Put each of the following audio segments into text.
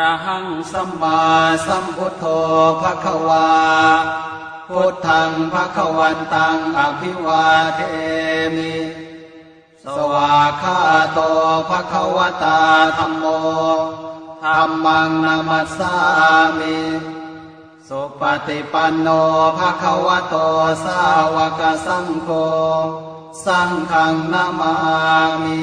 ระหังสัมมาสัมพุทโธภควา พุทธังภควันตังอภิวาเทมิ สวาคาโตภควตาธรรมโมธรรมังนามัสสามิสุปฏิปันโนภะคะวะโตสาวกสังโฆ สังฆังนามามิ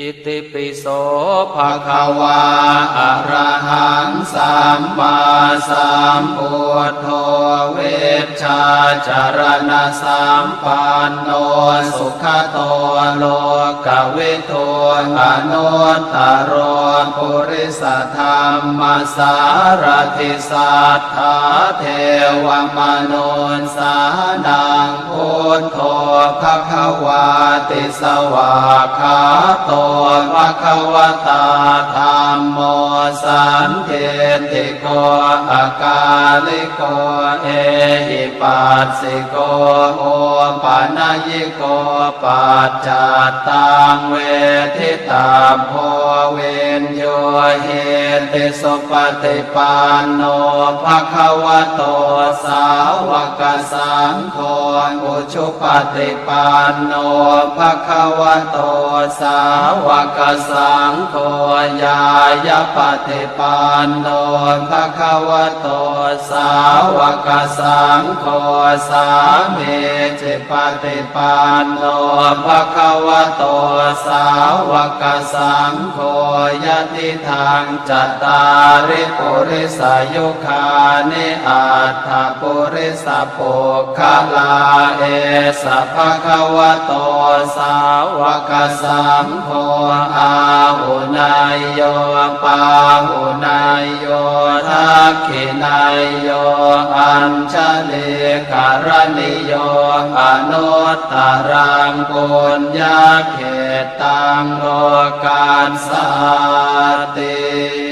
อิติปิโสภะคะวาอะระหังสัมมาสัมพุทโธเวชชาจารณะสัมปันโนสุขโตโลกเวิทูอนุตตรโรปุริสธรรมสารติสัทธาเทวมนุนสานังพุทโธ ภควาติสวาคาโตภะควตาธรรมโม สันเทติโกอากาลิโกเอหิปัสสิโกโอปานายิโกปัจจัตตังเวทิตาโพเวนโยเหติสุปฏิปันโนภะคะวะโตสาวกสังโฆอุชุปฏิปันโนภะคะวะโตสาวกสังโฆญายปฏิปันโนภะคะวะโตสาวกสังโฆสามีจิปฏิปันโนภะคะวะโตสาวกสังโฆยะติทางจัตตาริปุริสายุคานิอัตถปุริสปุคลาเอสะภะคะวะโตสาวกสังโฆอาหุนายโย ปาหุนายโยทักขินายโยอัญชลิการณิโยอนุตตรังกุญญาเขตตังโลกาสสาติ